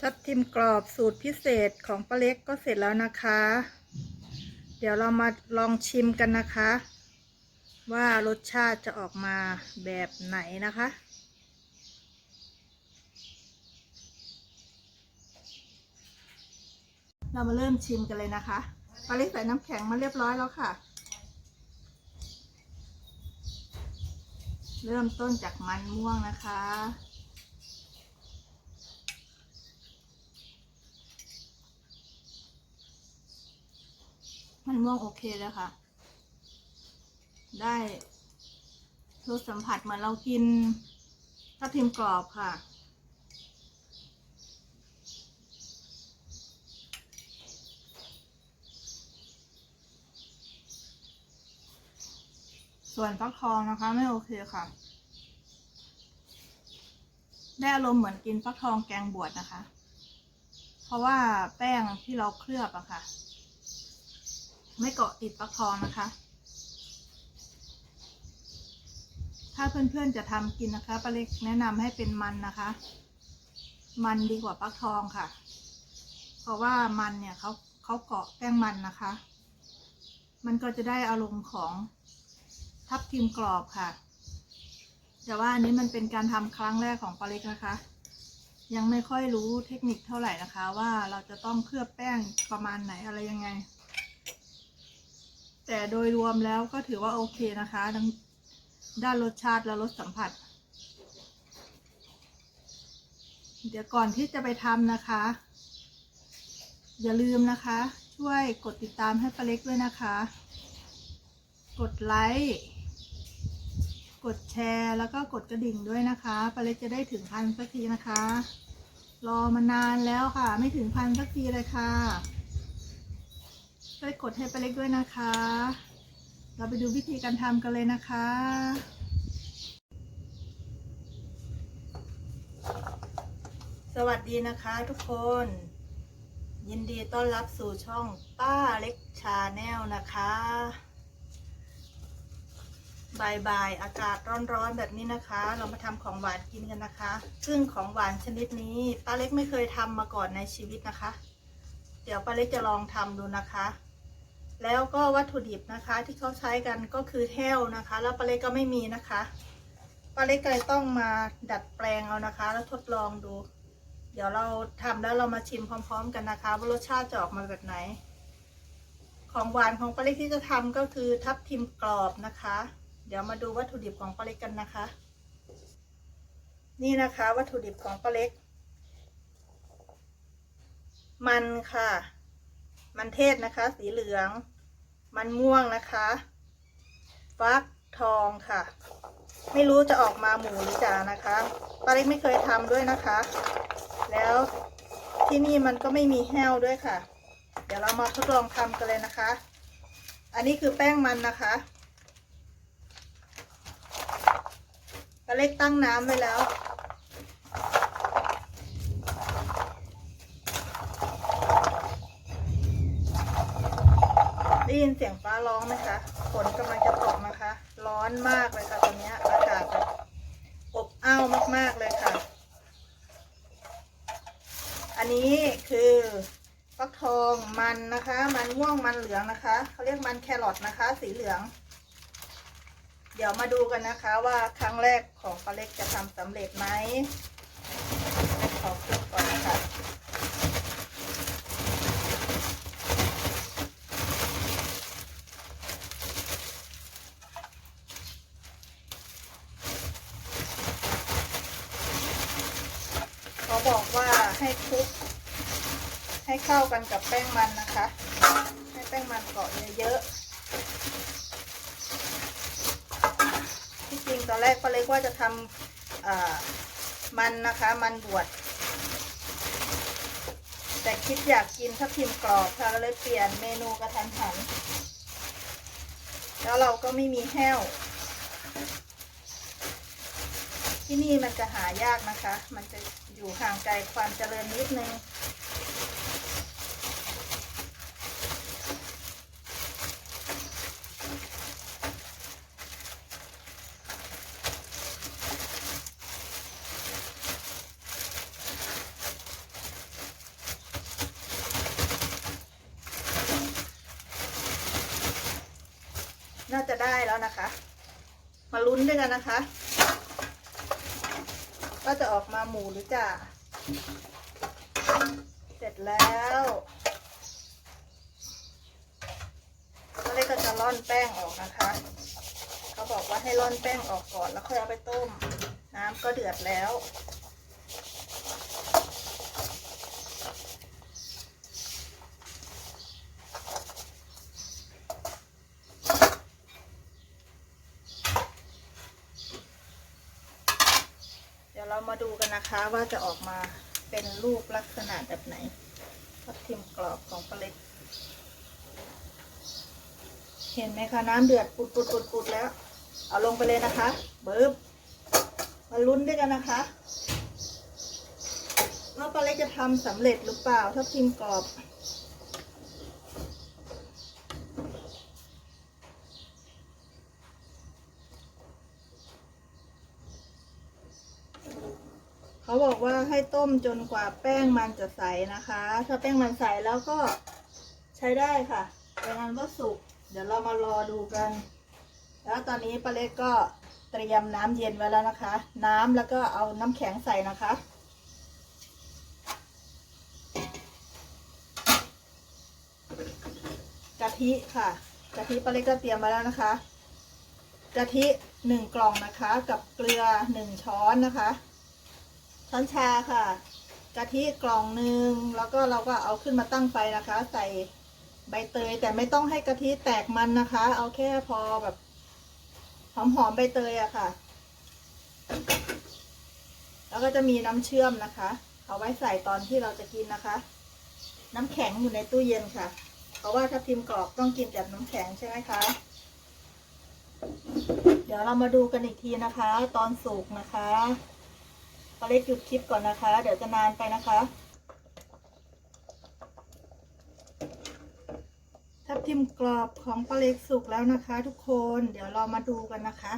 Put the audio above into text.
ทับทิมกรอบสูตรพิเศษของป้าเล็กก็เสร็จแล้วนะคะ เดี๋ยวเรามาลองชิมกันนะคะ ว่ารสชาติจะออกมาแบบไหนนะคะ เรามาเริ่มชิมกันเลยนะคะป้าเล็กใส่น้ำแข็งมาเรียบร้อยแล้วค่ะ เริ่มต้นจากมันม่วงนะคะ มันม่วงโอเคเลยค่ะ ได้รสสัมผัสเหมือนเรากินทับทิมกรอบค่ะ ส่วนฟักทองนะคะไม่โอเคค่ะ ได้อารมณ์เหมือนกินฟักทองแกงบวชนะคะ เพราะว่าแป้งที่เราเคลือบอะค่ะ ไม่เกาะติดฟักทองนะคะ ถ้าเพื่อนๆจะทำกินนะคะป้าเล็กแนะนำให้เป็นมันนะคะ มันดีกว่าฟักทองค่ะ เพราะว่ามันเนี่ยเขาเขาเกาะแป้งมันนะคะ มันก็จะได้อารมณ์ของทับทิมกรอบค่ะ แต่ว่าอันนี้มันเป็นการทำครั้งแรกของป้าเล็กนะคะ ยังไม่ค่อยรู้เทคนิคเท่าไหร่นะคะ ว่าเราจะต้องเคลือบแป้งประมาณไหนอะไรยังไง แต่โดยรวมแล้วก็ถือว่าโอเคนะคะทั้งด้านรสชาติและรสสัมผัส เดี๋ยวก่อนที่จะไปทำนะคะ อย่าลืมนะคะ ช่วยกดติดตามให้ป้าเล็กด้วยนะคะ กดไลค์กดแชร์แล้วก็กดกระดิ่งด้วยนะคะป้าเล็กจะได้ถึงพันสักทีนะคะ รอมานานแล้วค่ะ ไม่ถึงพันสักทีเลยค่ะ ช่วยกดให้ป้าเล็กด้วยนะคะ เราไปดูวิธีการทำกันเลยนะคะ สวัสดีนะคะทุกคน ยินดีต้อนรับสู่ช่องป้าเล็กชาแนลนะคะบายบายอากาศร้อนๆแบบนี้นะคะ เรามาทำของหวานกินกันนะคะ ซึ่งของหวานชนิดนี้ป้าเล็กไม่เคยทำมาก่อนในชีวิตนะคะ เดี๋ยวป้าเล็กจะลองทำดูนะคะ แล้วก็วัตถุดิบนะคะที่เขาใช้กันก็คือแห้วนะคะ แล้วป้าเล็กก็ไม่มีนะคะป้าเล็กเลยต้องมาดัดแปลงเอานะคะ แล้วทดลองดู เดี๋ยวเราทำแล้วเรามาชิมพร้อม ๆ กันนะคะว่ารสชาติจะออกมาแบบไหน ของหวานของป้าเล็กที่จะทำก็คือทับทิมกรอบนะคะ เดี๋ยวมาดูวัตถุดิบของป้าเล็กกันนะคะ นี่นะคะวัตถุดิบของป้าเล็ก มันค่ะ มันเทศนะคะ สีเหลือง มันม่วงนะคะ ฟักทองค่ะ ไม่รู้จะออกมาหมูหรือจ่านะคะป้าเล็กไม่เคยทำด้วยนะคะ แล้วที่นี่มันก็ไม่มีแห้วด้วยค่ะ เดี๋ยวเรามาทดลองทำกันเลยนะคะ อันนี้คือแป้งมันนะคะป้าเล็กตั้งน้ำไว้แล้ว ได้ยินเสียงฟ้าร้องไหมคะ ฝนกำลังจะตกนะคะ ร้อนมากเลยค่ะตอนนี้อากาศแบบอบอ้าวมากๆเลยค่ะ อันนี้คือฟักทองมันนะคะ มันม่วงมันเหลืองนะคะเขาเรียกมันแครอทนะคะ สีเหลือง เดี๋ยวมาดูกันนะคะว่าครั้งแรกของปลาเล็กจะทำสำเร็จไหมขอคลิกก่อนนะคะ เขาบอกว่าให้คลุกให้เข้ากันกับแป้งมันนะคะ ให้แป้งมันเกาะเยอะๆที่จริงตอนแรกป้าเล็กว่าจะทำมันนะคะ มันบวชแต่คิดอยากกินทับทิมกรอบค่ะก็เลยเปลี่ยนเมนูกระทันหัน แล้วเราก็ไม่มีแห้ว ที่นี่มันจะหายากนะคะ มันจะ อยู่ห่างไกลความเจริญนิดนึงน่าจะได้แล้วนะคะ มาลุ้นด้วยกันนะคะ ว่าจะออกมาหมูหรือจ่าเสร็จแล้วก็เลยก็จะร่อนแป้งออกนะคะ เขาบอกว่าให้ร่อนแป้งออกก่อนแล้วค่อยเอาไปต้ม น้ำก็เดือดแล้ว เรามาดูกันนะคะว่าจะออกมาเป็นรูปลักษณะแบบไหนทับทิมกรอบของปลาเล็ก เห็นไหมคะน้ำเดือดปุดปุดปุดปุดแล้ว เอาลงไปเลยนะคะเบิบมาลุ้นด้วยกันนะคะว่าปลาเล็กจะทำสำเร็จหรือเปล่าทับทิมกรอบ เขาบอกว่าให้ต้มจนกว่าแป้งมันจะใสนะคะ ถ้าแป้งมันใสแล้วก็ใช้ได้ค่ะเป็นอันว่าสุก เดี๋ยวเรามารอดูกัน แล้วตอนนี้ป้าเล็กก็เตรียมน้ำเย็นไว้แล้วนะคะ น้ำแล้วก็เอาน้ำแข็งใส่นะคะกะทิค่ะกะทิป้าเล็กก็เตรียมไว้แล้วนะคะกะทิหนึ่งกล่องนะคะ กับเกลือหนึ่งช้อนนะคะ ช้อนชาค่ะ กะทิกล่องหนึ่งแล้วก็เราก็เอาขึ้นมาตั้งไฟนะคะ ใส่ใบเตย แต่ไม่ต้องให้กะทิแตกมันนะคะ เอาแค่พอแบบหอมๆใบเตยอะค่ะ แล้วก็จะมีน้ำเชื่อมนะคะ เอาไว้ใส่ตอนที่เราจะกินนะคะ น้ำแข็งอยู่ในตู้เย็นค่ะ เพราะว่าถ้าพิมพ์กรอบต้องกินแบบน้ำแข็งใช่ไหมคะเดี๋ยวเรามาดูกันอีกทีนะคะ ตอนสุกนะคะ เล็กหยุดคลิปก่อนนะคะ เดี๋ยวจะนานไปนะคะ ทับทิมกรอบของปลาเล็กสุกแล้วนะคะ ทุกคน เดี๋ยวเรามาดูกันนะคะ